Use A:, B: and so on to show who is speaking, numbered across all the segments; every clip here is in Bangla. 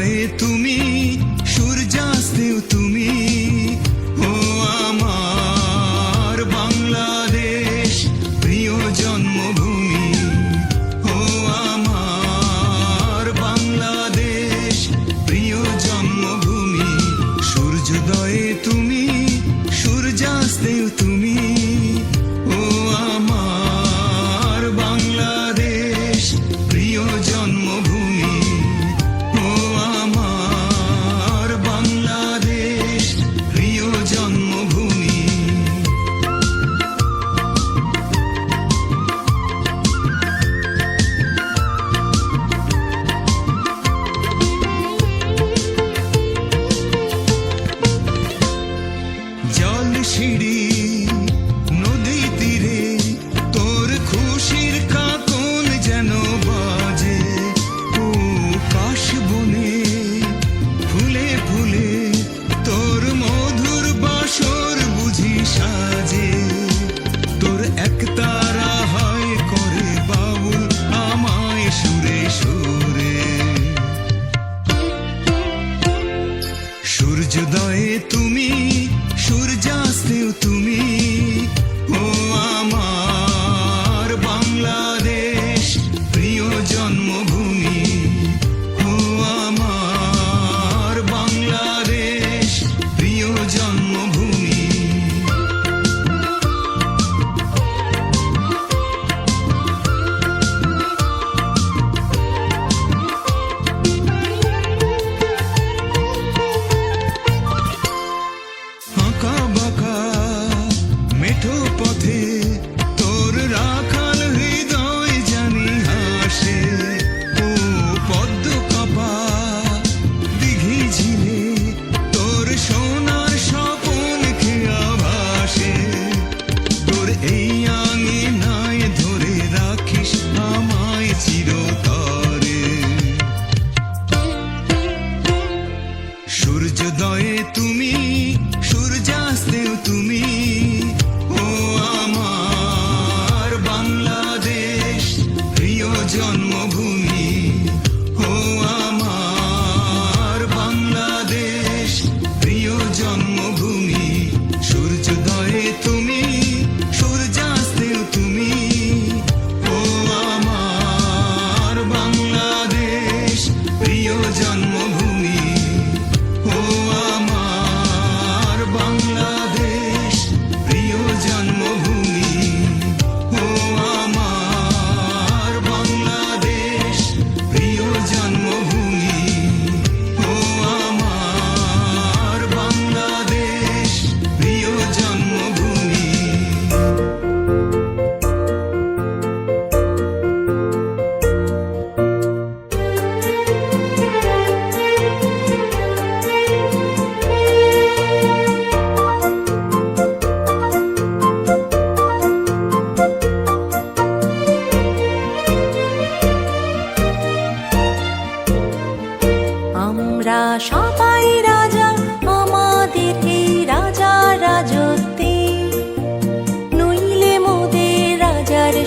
A: হয়ে তুমি সূর্যাস্তেও তুমি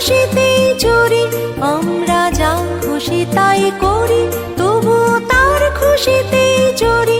B: খুশিতেই চড়ি আমরা যা খুশি তাই করি তবু তার খুশিতেই চড়ি